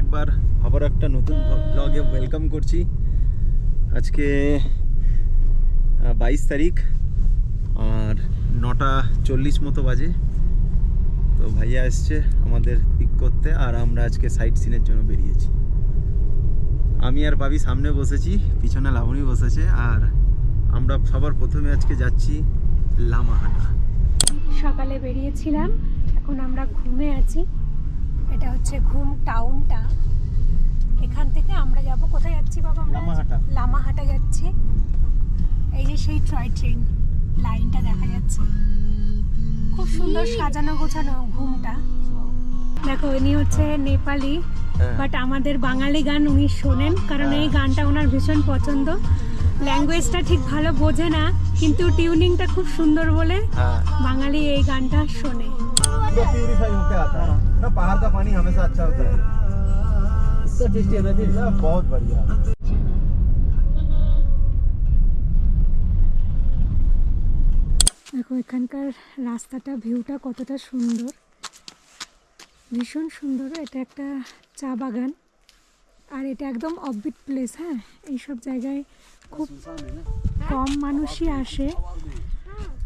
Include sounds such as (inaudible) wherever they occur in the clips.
একবার আবার একটা নতুন ব্লগে ওয়েলকাম করছি। আজকে বাইশ তারিখ, আর নটা চল্লিশ মতো বাজে। তো ভাইয়া এসছে আমাদের পিক করতে, আর আমরা আজকে সাইট সিনের জন্য বেরিয়েছি। আমি আর বাবি সামনে বসেছি, পিছনে লাবণী বসেছে, আর আমরা সবার প্রথমে আজকে যাচ্ছি লামাহাটা। সকালে বেরিয়েছিলাম, এখন আমরা ঘুমে আছি। এটা হচ্ছে ঘুম টাউনটা। এখান থেকে আমরা যাব। কোথায় যাচ্ছি বাবা আমরা? লামাহাটা। যাচ্ছি। এই যে সেই টয় ট্রেন লাইনটা দেখা যাচ্ছে। খুব সুন্দর সাজানো গোছানো ঘুমটা। দেখো ইনি হচ্ছে নেপালি হ্যাঁ। বাট আমাদের বাঙালি গান উনি শোনেন কারণ এই গানটা ওনার ভীষণ পছন্দ। ল্যাঙ্গুয়েজটা ঠিক ভালো বোঝে না কিন্তু টিউনিংটা খুব সুন্দর বলে হ্যাঁ। বাঙালি এই গানটা শোনে। पूरा प्यूरिफाई होके आता है ना पहाड़ का पानी हमेशा अच्छा होता है इसका टेस्ट है ना फिर ना बहुत बढ़िया দেখো এখানকার রাস্তাটা ভিউটা কতটা সুন্দর ভীষণ সুন্দর এটা একটা চা বাগান আর এটা একদম অফবিট প্লেস হ্যাঁ এইসব জায়গায় খুব কম মানুষই আসে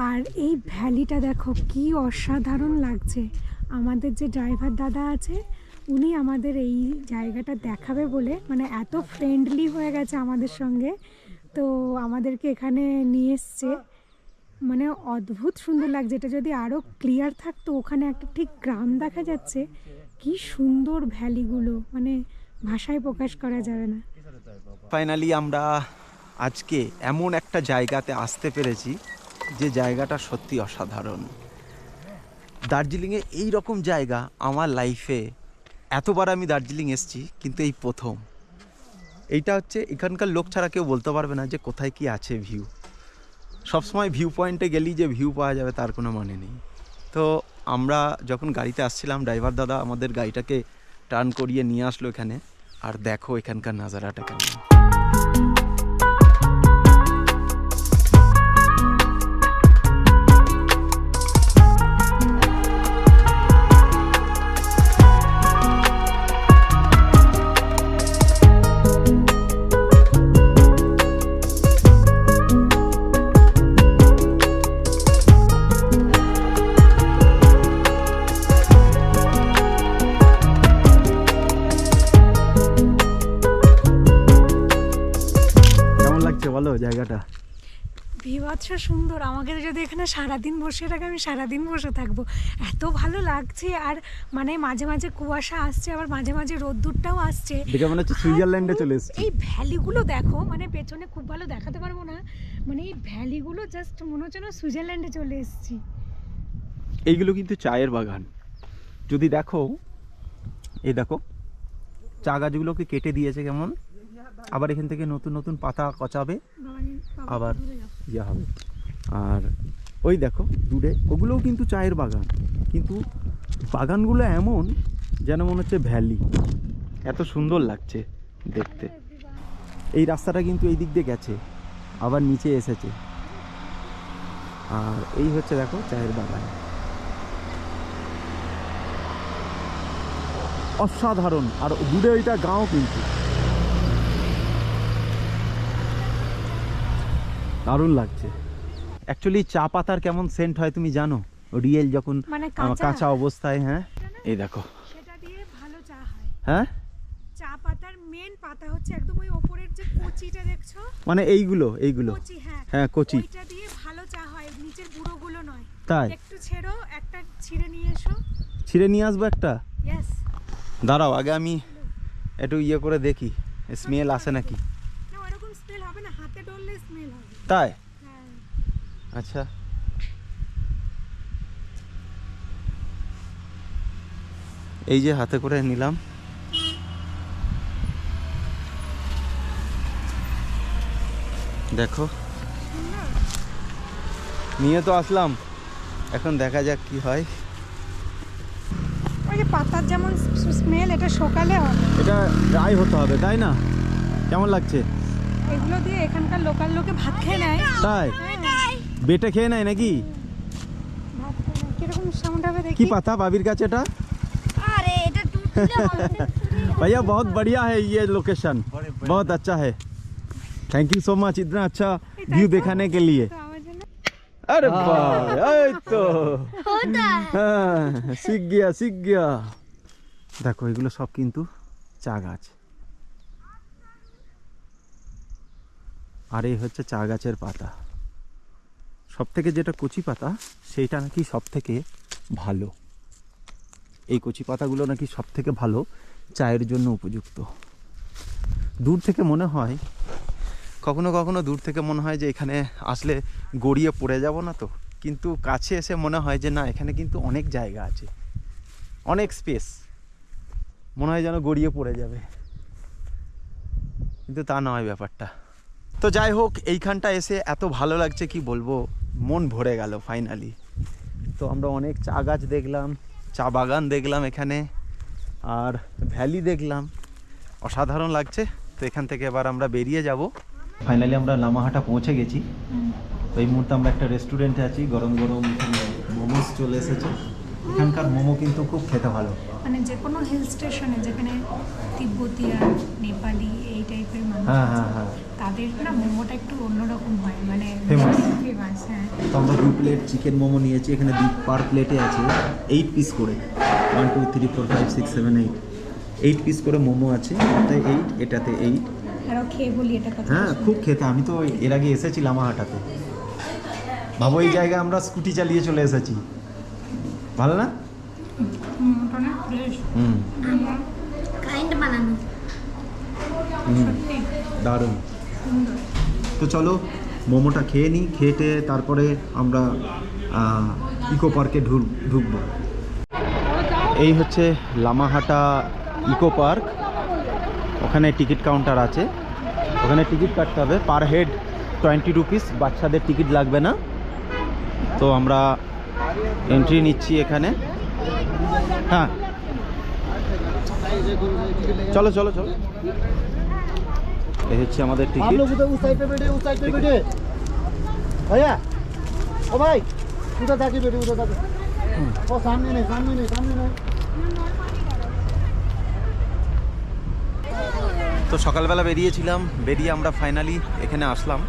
আর এই ভ্যালিটা দেখো কি অসাধারণ লাগছে আমাদের যে ড্রাইভার দাদা আছে, উনি আমাদের এই জায়গাটা দেখাবে বলে মানে এত ফ্রেন্ডলি হয়ে গেছে আমাদের সঙ্গে। তো আমাদেরকে এখানে নিয়ে এসছে। মানে অদ্ভুত সুন্দর লাগছে। এটা যদি আরও ক্লিয়ার থাকতো, ওখানে একটা ঠিক গ্রাম দেখা যাচ্ছে। কি সুন্দর ভ্যালিগুলো। মানে ভাষায় প্রকাশ করা যাবে না। ফাইনালি আমরা আজকে এমন একটা জায়গাতে আসতে পেরেছি যে জায়গাটা সত্যি অসাধারণ। দার্জিলিংয়ে এই রকম জায়গা আমার লাইফে এতবার আমি দার্জিলিং এসেছি, কিন্তু এই প্রথম। এইটা হচ্ছে এখানকার লোক ছাড়া কেউ বলতে পারবে না যে কোথায় কি আছে ভিউ সবসময় ভিউ পয়েন্টে গেলেই যে ভিউ পাওয়া যাবে তার কোনো মানে নেই। তো আমরা যখন গাড়িতে আসছিলাম ড্রাইভার দাদা আমাদের গাড়িটাকে টার্ন করিয়ে নিয়ে আসলো এখানে। আর দেখো এখানকার নাজারাটা কেমন। লাগছে বলো জায়গাটা। বিভৎস সুন্দর। আমাকে যদি এখানে সারাদিন বসে থাকে আমি সারাদিন বসে থাকব। এত ভালো লাগছে আর মানে মাঝে মাঝে কুয়াশা আসছে আবার মাঝে মাঝে রোদ্দুরটাও আসছে। দেখে মনে হচ্ছে সুইজারল্যান্ডে চলে এসেছি। এই ভ্যালিগুলো দেখো মানে পেছনে খুব ভালো দেখাতে পারব না মানে এই ভ্যালিগুলো জাস্ট মনে হচ্ছে না সুইজারল্যান্ডে চলে এসেছি। এইগুলো কিন্তু চায়ের বাগান। যদি দেখো এই দেখো চা গাছগুলোকে কেটে দিয়েছে কেমন? আবার এখান থেকে নতুন নতুন পাতা কচাবে আবার ইয়ে হবে। আর ওই দেখো দূরে ওগুলোও কিন্তু চায়ের বাগান। কিন্তু বাগানগুলো এমন যেন মনে হচ্ছে ভ্যালি। এত সুন্দর লাগছে দেখতে। এই রাস্তাটা কিন্তু এই দিক দিয়ে গেছে আবার নিচে এসেছে। আর এই হচ্ছে দেখো চায়ের বাগান। অসাধারণ। আর দূরে ওইটা গাঁও কিন্তু। দারুণ লাগছে। অ্যাকচুয়ালি চা পাতার কেমন সেন্ট হয় তুমি জানো? রিয়েল যখন মানে কাঁচা? অবস্থায় হ্যাঁ? এই দেখো। সেটা দিয়ে ভালো চা হয়। হ্যাঁ? চা পাতার মেন পাতা হচ্ছে একদম ওই ওপরের যে কচিটা দেখছ? মানে এইগুলো এইগুলো। কচি হ্যাঁ। হ্যাঁ কচি। ওইটা দিয়ে ভালো চা হয় নিচের গুঁড়োগুলো নয়। তাই? একটু ছেড়ো একটা ছিঁড়ে নিয়ে এসো। ছিঁড়ে নিয়ে আসব একটা? ইয়েস দাঁড়াও আগে আমি একটু ইয়ে করে দেখি স্মেল আসে নাকি? না ওরকম স্মেল হবে না হাতে ডললে স্মেল হবে। তাই? হ্যাঁ। আচ্ছা। এই যে হাতে করে নিলাম। দেখো। নিয়ে তো আসলাম। এখন দেখা যাক কি হয়। ওই যে পাতার যেমন স্মেল এটা সকালে হয়। এটা ড্রাই হতে হবে তাই না? কেমন লাগছে? এগুলো দিয়ে এখানকার লোকাল লোকে ভাত খেয়ে নেয় তাই হ্যাঁ, বেটে খেয়ে নেয় নাকি ভাত খেয়ে নেয়। কিরকম সাউন্ড হবে দেখি কি পাতা বাবির কাছে এটা আরে এটা তুলে হবে भैया बहुत बढ़िया है ये लोकेशन बहुत अच्छा है थैंक यू सो मच इतना अच्छा व्यू दिखाने के लिए তো আমার জন্য अरे वाह এই তো হ্যাঁ শিখ গিয়া শিখ গিয়া দেখো এগুলো সব কিন্তু চা গাছ আর এই হচ্ছে চা গাছের পাতা। সব থেকে যেটা কচি পাতা, সেইটা নাকি সব থেকে ভালো। এই কচি পাতাগুলো নাকি সব থেকে ভালো চায়ের জন্য উপযুক্ত। দূর থেকে মনে হয়, কখনো কখনো দূর থেকে মনে হয় যে এখানে আসলে গড়িয়ে পড়ে যাব না তো, কিন্তু কাছে এসে মনে হয় যে না, এখানে কিন্তু অনেক জায়গা আছে। অনেক স্পেস মনে হয় যেন গড়িয়ে পড়ে যাবে। কিন্তু তা নয় ব্যাপারটা। তো যাই হোক এইখানটা এসে এত ভালো লাগছে কি বলব? মন ভরে গেল ফাইনালি তো আমরা অনেক চা গাছ দেখলাম চা বাগান দেখলাম এখানে আর ভ্যালি দেখলাম। অসাধারণ লাগছে তো এখান থেকে এবার আমরা বেরিয়ে যাব। ফাইনালি আমরা লামাহাটা পৌঁছে গেছি। তো এই মুহূর্তে আমরা একটা রেস্টুরেন্টে আছি গরম গরম মোমোস চলে এসেছে। এখানকার মোমো কিন্তু খুব খেতে ভালো। মানে যে কোনো হিল স্টেশনে যেখানে তিব্বতিয়া নেপালি এই টাইপের মানুষ হ্যাঁ হ্যাঁ হ্যাঁ। তাদের না মোমোটা একটু অন্যরকম হয় মানে Famous. ফেমাস হ্যাঁ। তো আমরা দু প্লেট চিকেন মোমো নিয়েছি এখানে দু পার প্লেটে আছে এইট পিস করে। One two three four five six seven eight eight piece করে মোমো আছে এটাতে এইট এটাতে এইট খেয়ে বলি এটা হ্যাঁ খুব খেতে আমি তো এর আগে এসেছি লামাহাটাতে ভাবো এই জায়গায় আমরা স্কুটি চালিয়ে চলে এসেছি। ভালো না? হুম। হুম। দারুণ। তো চলো মোমোটা খেয়ে নিই খেয়েটে তারপরে আমরা ইকো পার্কে ঢুক ঢুকবো। এই হচ্ছে লামাহাটা ইকো পার্ক। ওখানে টিকিট কাউন্টার আছে। ওখানে টিকিট কাটতে হবে। Per head twenty rupees. বাচ্চাদের টিকিট লাগবে না। তো আমরা এন্ট্রি নিচ্ছি এখানে। হ্যাঁ। চলো চলো চলো। এই হচ্ছে আমাদের টিকিট ভাইয়া ও ভাই উঠে থাকি বেটি উঠে থাকি? ও সামনে নেই সামনে নেই সামনে নেই তো সকালবেলা বেরিয়েছিলাম বেরিয়ে আমরা ফাইনালি এখানে আসলাম।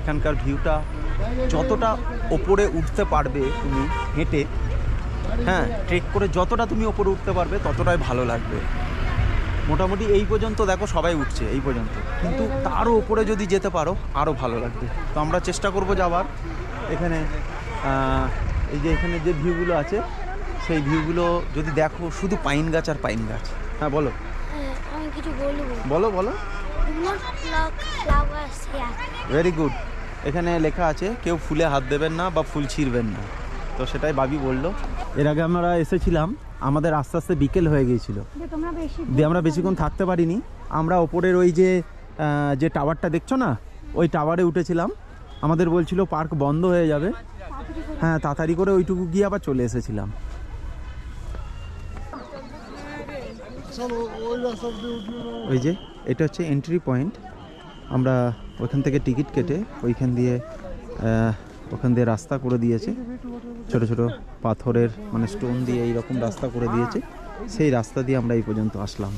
এখানকার ভিউটা যতটা ওপরে উঠতে পারবে তুমি হেঁটে হ্যাঁ ট্রেক করে যতটা তুমি ওপরে উঠতে পারবে ততটাই ভালো লাগবে। মোটামুটি এই পর্যন্ত দেখো সবাই উঠছে এই পর্যন্ত। কিন্তু তারও ওপরে যদি যেতে পারো আরও ভালো লাগবে। তো আমরা চেষ্টা করব যাওয়ার। এখানে এই যে এখানে যে ভিউগুলো আছে সেই ভিউগুলো যদি দেখো শুধু পাইন গাছ আর পাইন গাছ। হ্যাঁ বলো। কিছু বলো বলো। ভেরি গুড এখানে লেখা আছে কেউ ফুলে হাত দেবেন না বা ফুল ছিঁড়বেন না। তো সেটাই বাবি বলল। এর আগে আমরা এসেছিলাম আমাদের আস্তে আস্তে বিকেল হয়ে গিয়েছিল। যে তোমরা বেশি দিয়ে আমরা বেশিক্ষণ থাকতে পারিনি আমরা ওপরের ওই যে যে টাওয়ারটা দেখছ না? ওই টাওয়ারে উঠেছিলাম। আমাদের বলছিল পার্ক বন্ধ হয়ে যাবে। হ্যাঁ তাড়াতাড়ি করে ওইটুকু গিয়ে আবার চলে এসেছিলাম। ওই যে এটা হচ্ছে এন্ট্রি পয়েন্ট আমরা ওখান থেকে টিকিট কেটে ওইখান দিয়ে ওখান দিয়ে রাস্তা করে দিয়েছে। ছোট ছোট পাথরের মানে স্টোন দিয়ে এইরকম রাস্তা করে দিয়েছে। সেই রাস্তা দিয়ে আমরা এই পর্যন্ত আসলাম।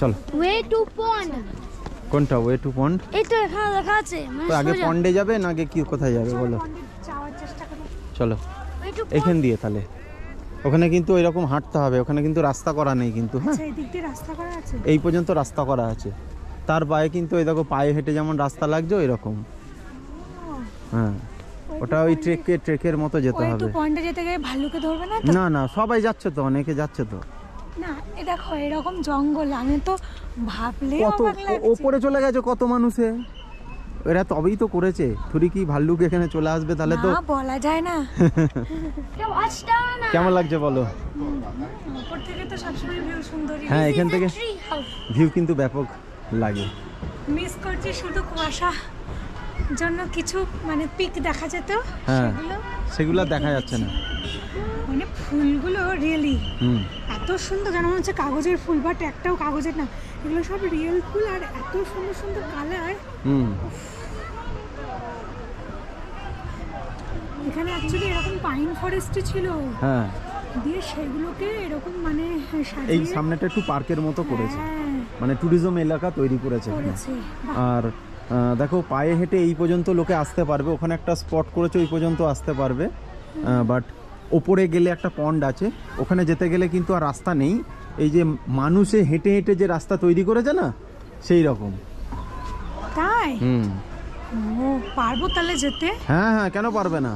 চলো। ওয়ে টু পন্ড কোনটা? ওয়ে টু পন্ড তো এখানে লেখা আছে মানে তো আগে পন্ডে যাবে না আগে কি কোথায় যাবে বলো। যাওয়ার চেষ্টা করো। চলো। এখান দিয়ে তাহলে। ওখানে কিন্তু এরকম হাঁটতে হবে ওখানে কিন্তু রাস্তা করা নেই কিন্তু হ্যাঁ? আচ্ছা এই দিক রাস্তা করা আছে? এই পর্যন্ত রাস্তা করা আছে। তার পায়ে কিন্তু ওই দেখো পায়ে হেঁটে যেমন রাস্তা লাগছে ওই রকম হ্যাঁ ওটা ওই ট্রেকে ট্রেকের মতো যেতে ওই হবে। পয়েন্টে যেতে ভাল্লুকে ধরবে না না না সবাই যাচ্ছে তো অনেকে যাচ্ছে তো। না এ দেখো এরকম জঙ্গল আমি তো ভাবলে কত ওপরে চলে গেছে কত মানুষে? এরা তবেই তো করেছে। থুরি কি ভাল্লুক এখানে চলে আসবে তাহলে তো? না বলা যায় না। (laughs) কেমন লাগছে বলো? উপর থেকে তো সবসময় ভিউ সুন্দরই হ্যাঁ এখান থেকে ভিউ কিন্তু ব্যাপক লাগে। মিস করছি শুধু কুয়াশা জন্য কিছু মানে পিক দেখা যেত হ্যাঁ সেগুলো সেগুলো দেখা যাচ্ছে না। মানে ফুলগুলো রিয়েলি হুম। এত সুন্দর যেন মনে হচ্ছে কাগজের ফুল বাট একটাও কাগজের না। এগুলো সব রিয়েল ফুল আর এত সুন্দর সুন্দর কালার হুম। এখানে অ্যাকচুয়ালি এরকম পাইন ফরেস্ট ছিল। হ্যাঁ। দিয়ে সেগুলোকে এরকম মানে এই সামনেটা একটু পার্কের মতো করেছে। হ্যাঁ, মানে ট্যুরিজম এলাকা তৈরি করেছে আর দেখো পায়ে হেঁটে এই পর্যন্ত লোকে আসতে পারবে। ওখানে একটা স্পট করেছে ওই পর্যন্ত আসতে পারবে। বাট ওপরে গেলে একটা পন্ড আছে ওখানে যেতে গেলে কিন্তু আর রাস্তা নেই। এই যে মানুষে হেঁটে হেঁটে যে রাস্তা তৈরি করেছে না সেই রকম। তাই? হুম। ও পারব তাহলে যেতে? হ্যাঁ হ্যাঁ কেন পারবে না?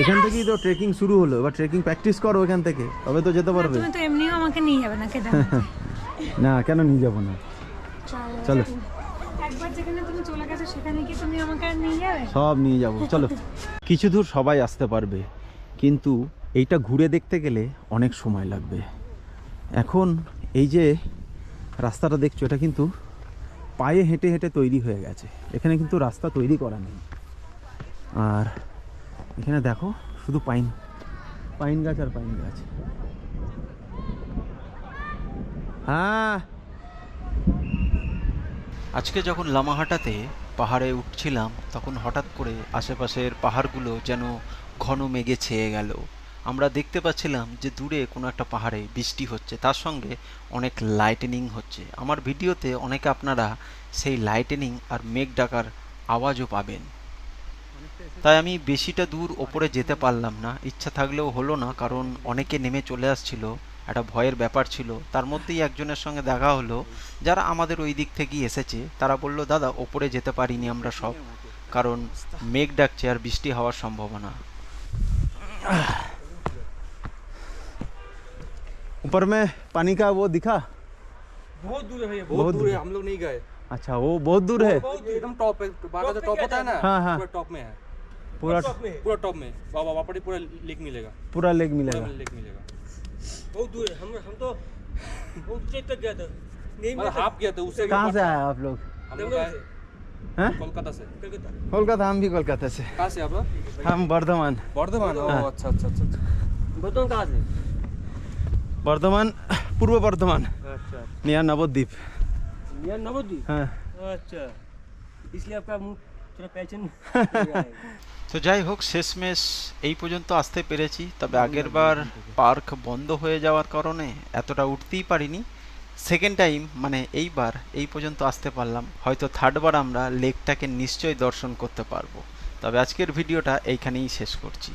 এখান থেকেই তো ট্রেকিং শুরু হলো এবার ট্রেকিং প্র্যাকটিস করো এখান থেকে তবে তো যেতে পারবে। তুমি তো এমনিও আমাকে নিয়ে যাবে না কেদারনাথে। (laughs) না কেন নিয়ে যাব না? চলো। একবার যেখানে তুমি চলে গেছো সেখানে কি তুমি আমাকে নিয়ে যাবে? সব নিয়ে যাব চলো। কিছু দূর সবাই আসতে পারবে কিন্তু এইটা ঘুরে দেখতে গেলে অনেক সময় লাগবে। এখন এই যে রাস্তাটা দেখছ, এটা কিন্তু পায়ে হেঁটে হেঁটে তৈরি হয়ে গেছে। এখানে কিন্তু রাস্তা তৈরি করা নেই। আর এখানে দেখো, শুধু পাইন পাইন গাছ আর পাইন গাছ। হ্যাঁ। আজকে যখন লামাহাটাতে পাহাড়ে উঠছিলাম, তখন হঠাৎ করে আশেপাশের পাহাড়গুলো যেন ঘন মেঘে ছেয়ে গেল। আমরা দেখতে পাচ্ছিলাম যে দূরে কোনো একটা পাহাড়ে বৃষ্টি হচ্ছে, তার সঙ্গে অনেক লাইটেনিং হচ্ছে। আমার ভিডিওতে অনেকে আপনারা সেই লাইটেনিং আর মেঘ ডাকার আওয়াজও পাবেন। তাই আমি বেশিটা দূর ওপরে যেতে পারলাম না। ইচ্ছা থাকলেও হলো না, কারণ অনেকে নেমে চলে আসছিল, একটা ভয়ের ব্যাপার ছিল। তার মধ্যেই একজনের সঙ্গে দেখা হলো, যারা আমাদের ওই দিক থেকেই এসেছে। তারা বলল, দাদা, ওপরে যেতে পারিনি আমরা সব, কারণ মেঘ ডাকছে আর বৃষ্টি হওয়ার সম্ভাবনা। ऊपर में पानी का वो दिखा। बहुत दूर है भैया बहुत बहुत दूर दूर। है। हम लोग नहीं गए। अच्छा वो बहुत दूर है। एकदम टॉप है जो टॉप होता है ना? हाँ, हाँ। टॉप में है। पूरा पूरा टॉप में बाबा वहाँ पर पूरा लेक मिलेगा। पूरा लेग मिलेगा। लेक मिलेगा। बहुत दूर है हम हम तो बहुत ऊँचे तक गया था। नहीं मतलब हाफ़ गया था उससे भी कहाँ से आए आप लोग? हम लोग आए हैं? कोलकाता से। कोलकाता हम भी कोलकाता से। कहाँ से आप लोग? हम बर्धमान बर्धमान हाँ। अच्छा अच्छा अच्छा अच्छा। बताओ कहाँ से? बर्धमान पूर्व बर्धमान अच्छा नियर नवद्वीप यार नवद्वीप हाँ अच्छा इसलिए आपका मुंह थोड़ा पहचान (laughs) তো যাই হোক শেষমেশ এই পর্যন্ত আসতে পেরেছি তবে আগেরবার পার্ক বন্ধ হয়ে যাওয়ার কারণে এতটা উঠতেই পারিনি সেকেন্ড টাইম মানে এইবার এই পর্যন্ত আসতে পারলাম হয়তো থার্ডবার আমরা লেকটাকে নিশ্চয়ই দর্শন করতে পারবো তবে আজকের ভিডিওটা এইখানেই শেষ করছি